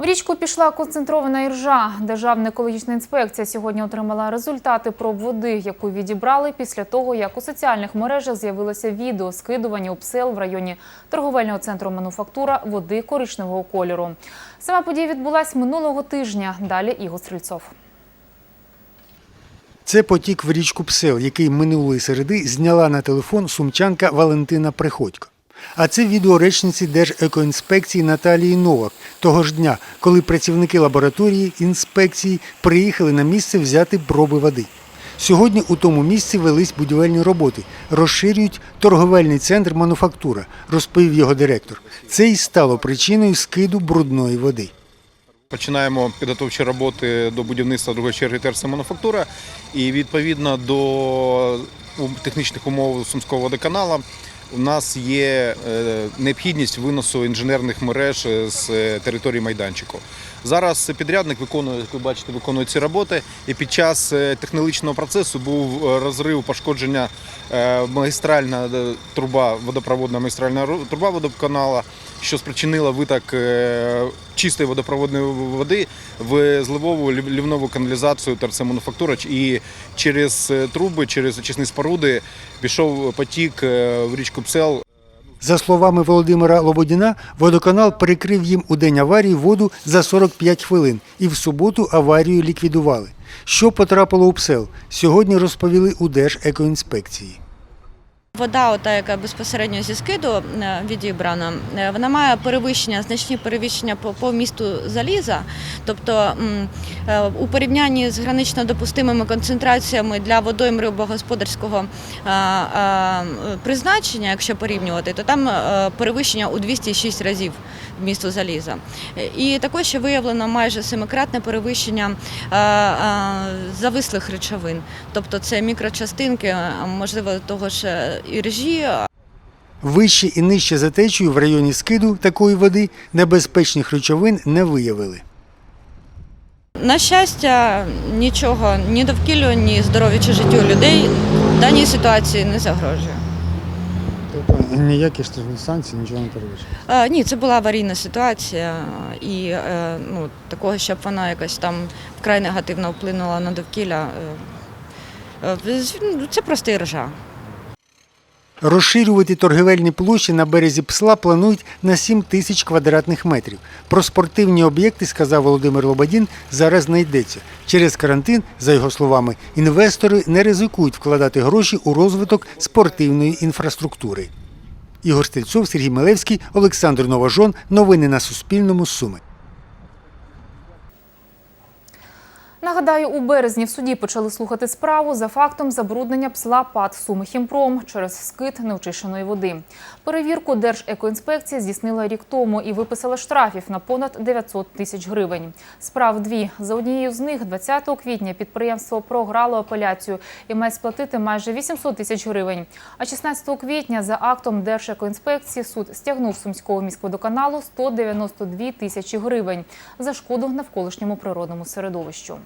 В річку пішла концентрована іржа. Державна екологічна інспекція сьогодні отримала результати проб води, яку відібрали після того, як у соціальних мережах з'явилося відео скидування у псел в районі торговельного центру «Мануфактура» води коричневого кольору. Сама подія відбулась минулого тижня. Далі Ігор Стрільцов. Це потік в річку Псел, який минулої середи зняла на телефон сумчанка Валентина Приходько. А це відео речниці Держекоінспекції Наталії Новак того ж дня, коли працівники лабораторії інспекції приїхали на місце взяти проби води. Сьогодні у тому місці велись будівельні роботи, розширюють торговельний центр мануфактура, розповів його директор. Це й стало причиною скиду брудної води. Починаємо підготовчі роботи до будівництва другої черги терса мануфактура. І відповідно до технічних умов Сумського водоканалу у нас є е, необхідність виносу інженерних мереж з е, території майданчику. Зараз підрядник виконує, як ви бачите, виконує ці роботи. І під час е, технологічного процесу був е, розрив пошкодження е, магістральна труба, водопроводна магістральна труба водоканалу, що спричинило виток чистої водопроводної води в зливову лівнову каналізацію ТРЦ «Мануфактура». І через труби, через очисні споруди пішов потік в річку Псел За словами Володимира Лободіна, водоканал перекрив їм у день аварії воду за 45 хвилин і в суботу аварію ліквідували. Що потрапило у псел, сьогодні розповіли у Держекоінспекції. Вода, ота, яка безпосередньо зі скиду е, відібрана, е, вона має перевищення, значні перевищення по, по місту заліза. Тобто е, у порівнянні з гранично допустимими концентраціями для водойм рибогосподарського призначення, якщо порівнювати, то там перевищення у 206 разів вмісту заліза. Е, І також ще виявлено майже семикратне перевищення завислих речовин. Тобто це мікрочастинки, можливо, того ж іржі, Вище і нижче за течею в районі скиду такої води небезпечних речовин не виявили. На щастя, нічого ні довкіллю, ні здоров'ю чи життю людей в даній ситуації не загрожує. Тобто ніякі штрафні санкції нічого не. Е, Ні, це була аварійна ситуація, і е, ну, такого, щоб вона якось там вкрай негативно вплинула на довкілля. е, е, ну, Це просто іржа. Розширювати торгівельні площі на березі Псла планують на 7 тисяч квадратних метрів. Про спортивні об'єкти, сказав Володимир Лободін, зараз не йдеться. Через карантин, за його словами, інвестори не ризикують вкладати гроші у розвиток спортивної інфраструктури. Ігор Стельцов, Сергій Милевський, Олександр Новожон. Новини на Суспільному. Суми. Нагадаю, у березні в суді почали слухати справу за фактом забруднення псла ПАД «Сумихімпром» через скид неочищеної води. Перевірку Держекоінспекція здійснила рік тому і виписала штрафів на понад 900 тисяч гривень. Справ дві. За однією з них 20 квітня підприємство програло апеляцію і має сплатити майже 800 тисяч гривень. А 16 квітня за актом Держекоінспекції суд стягнув Сумського міськводоканалу 192 тисячі гривень за шкоду навколишньому природному середовищу.